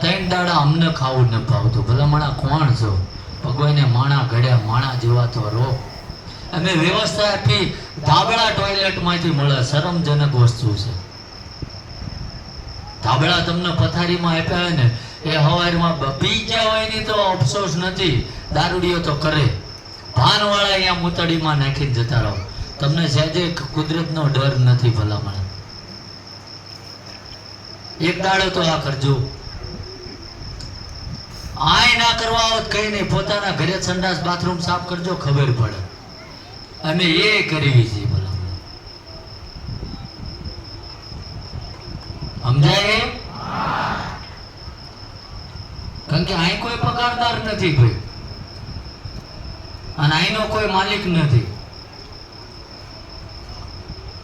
ત્રણ દાડા અમને ખાવું ન ભાવતું. ભલા માણા કોણ છો? ભગવાને માણા ઘડ્યા, માણા જેવા તો રો અમે વ્યવસ્થા આપી ધાબળા ટોયલેટમાંથી મળે. શરમજનક વસ્તુ છે. ધાબળા તમને પથારીમાં આપ્યા હોય ને, એ હવારમાં પી ગયા હોયની તો અફસોસ નથી. દારૂડિયો તો કરે. ભાનવાળા અહીંયા મૂતડીમાં નાખીને જતા રહો. તમને સહેજે કુદરતનો ડર નથી ભલામણ એક દાડો તો આ કરજો. આય ના કરવા હોત કઈ નહીં. પોતાના ઘરે સંડાસ બાથરૂમ સાફ કરજો, ખબર પડે. અને એ કરવી છે ભલા. સમજાય? કારણ કે અહીં કોઈ પગારદાર નથી ભાઈ. અને અહીંનો કોઈ માલિક નથી.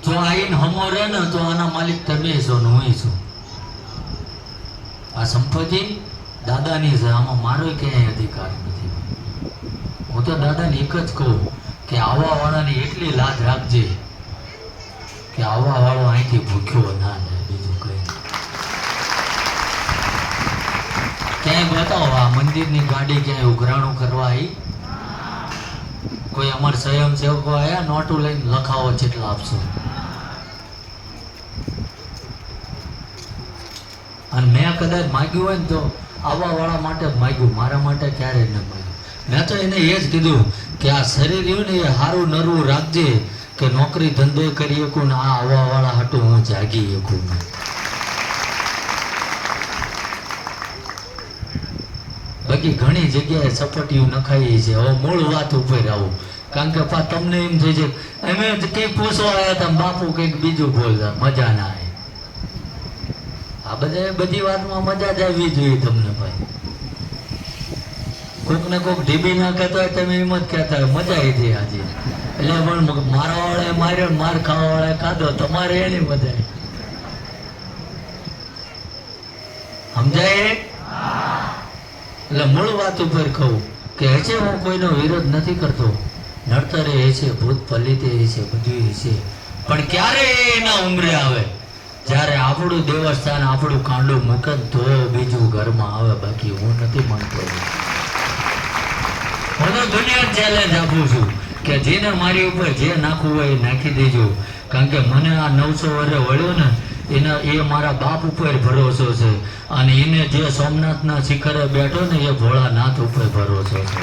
જો આઈન હમો રહે ને તો આના માલિક તમે છો ને હું છું આ સંપત્તિ? દાદાની આમાં મારો ક્યાંય અધિકાર નથી. હું તો દાદાને એક જ કહું કે આવા વાળાની એટલી લાજ રાખજે કે આવા વાળો અહીંથી ભૂખ્યો ના જાય, બીજું કઈ ક્યાંય બતાવો, આ મંદિરની ગાડી ક્યાંય ઉઘરાણું કરવા આવી? કોઈ અમાર સ્વયંસેવકો આયા? નોટું લઈને લખાવો જેટલા આપશો. અને મેં કદાચ માગ્યું હોય ને તો આવા વાળા માટે માગ્યું, મારા માટે ક્યારે ન માગ્યું. મેં તો એને એ જ કીધું કે આ શરીર રહ્યું ને એ સારું નરવું રાખજે કે નોકરી ધંધો કરી શકું ને આ આવા વાળા હાટું હું જાગી શકું બાકી ઘણી જગ્યાએ સપટીયું નખાઈ છે હવે મૂળ વાત ઉપર આવું. કારણ કે પા, તમને એમ થઈ છે, અમે કંઈક પૂછવા આવ્યા હતા બાપુ કંઈક બીજું બોલતા, મજા ના આવે. આ બધા બધી વાતમાં મજા જ આવવી જોઈએ તમને ભાઈ. કોક ને કોક ઢીબી ના કહેતા હોય તમે એમ જ કહેતા હોય, મજા આવી જાય આજે. એટલે પણ મારા વાળાએ માર્યો માર ખાવા વાળાએ ખાધો, તમારે એની મજા સમજાય? એટલે મૂળ વાત ઉપર કહું કે હશે હું કોઈનો વિરોધ નથી કરતો. નડતરે એ છે, ભૂત પલિતે એ છે, બધું એ છે. પણ ક્યારે એના ઉમરે આવે? જ્યારે આપણું દેવસ્થાન, આપણું કાંડું મૂકે તો બીજું ઘરમાં આવે, બાકી હું નથી માનતો. હું દુનિયા ચેલેન્જ આપું છું કે જેને મારી ઉપર જે નાખવું હોય એ નાખી દેજો. કારણ કે મને આ નવસો વર્ષે વળ્યો ને, એના એ મારા બાપ ઉપર ભરોસો છે. અને એને જે સોમનાથના શિખરે બેઠો ને, એ ભોળાનાથ ઉપર ભરોસો છે.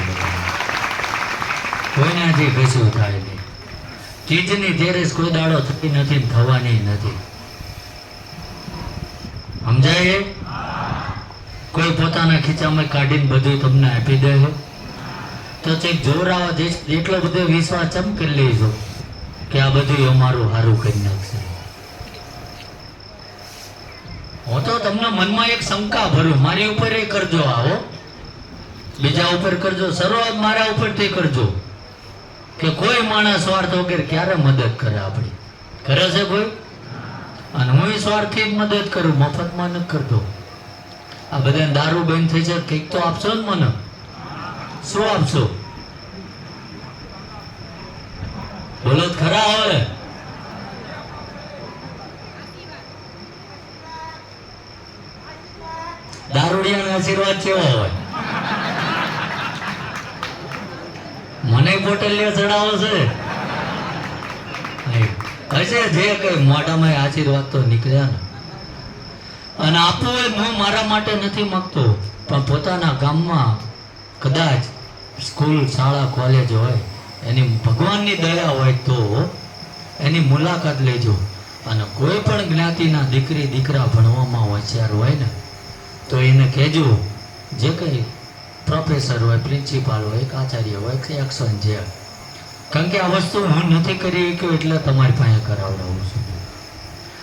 કોઈને હજી કશું થાય નહીં. ચીજની તેરેસ કોઈ દાડો થતી નથી થવાની નથી. સમજાય કોઈ પોતાના ખીચામાં કાઢીને બધું તમને આપી દે છે? તો ચેક જોરાવા જે- એટલો બધો વિશ્વાસ ચમ કરી લેજો કે આ બધું અમારું સારું કરી નાખશે. હું તો તમને મનમાં એક શંકા ભરું. મારી ઉપર એ કરજો આવો બીજા ઉપર કરજો. શરૂઆત મારા ઉપર તે કરજો. કે કોઈ માણસ સ્વાર્થ વગેરે ક્યારે મદદ કરે આપણી? કરે છે કોઈ? અને હું સ્વાર્થી મદદ કરું, મફતમાં ન કરતો. આ બધા દારૂ બંધ થઈ છે કંઈક તો આપશો ને મને. શું આપશો? બોલો ખરા હવે. દારૂડિયાનો આશીર્વાદ કેવા હોય? મને પોટલીઓ ચડાવો છે. હશે? જે કઈ મોઢામાં આશીર્વાદ તો નીકળ્યા ને. અને આપવું એ હું મારા માટે નથી માગતો, પણ પોતાના ગામમાં કદાચ સ્કૂલ, શાળા, કોલેજ હોય, એની ભગવાનની દયા હોય તો એની મુલાકાત લેજો. અને કોઈ પણ જ્ઞાતિના દીકરી, દીકરા ભણવામાં હોશિયાર હોય ને, તો એને કહેજો, જે કંઈ પ્રોફેસર હોય, પ્રિન્સિપાલ હોય આચાર્ય હોય, કે એક્શન છે કારણ કે આ વસ્તુ હું નથી કરી શક્યો એટલે તમારી પાસે કરાવડાવું છું.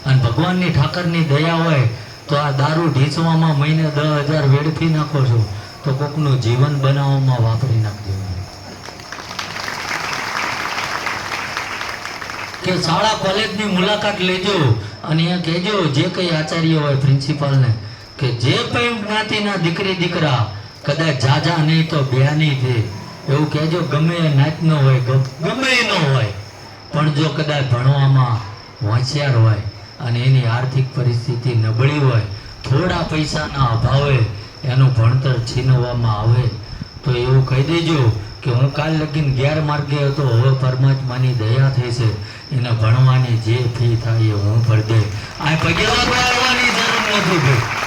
અને ભગવાનની ઠાકરની દયા હોય તો આ દારૂ ઢીંચવામાં મહિને દસ હજાર વેડફી નાખો છો, તો કોકનું જીવન બનાવવામાં વાપરી નાખજો. કે શાળા કોલેજની મુલાકાત લેજો અને અહીંયા કહેજો, જે કંઈ આચાર્ય હોય પ્રિન્સિપાલને, કે જે કંઈ જ્ઞાતિના દીકરી દીકરા, કદાચ જાજા નહીં તો બ્યાની છે. એવું કહેજો, ગમે એ નાતનો હોય, ગમ- એનો હોય, પણ જો કદાચ ભણવામાં હોશિયાર હોય અને એની આર્થિક પરિસ્થિતિ નબળી હોય, થોડા પૈસાના અભાવે એનું ભણતર છીનવવામાં આવે, તો એવું કહી દેજો કે હું કાલ લગીન ગેરમાર્ગે હતો, હવે પરમાત્માની દયા થઈ છે, એને ભણવાની જે ફી થાય એ હું ભરી દે. આ પગે જરૂર નથી ભાઈ.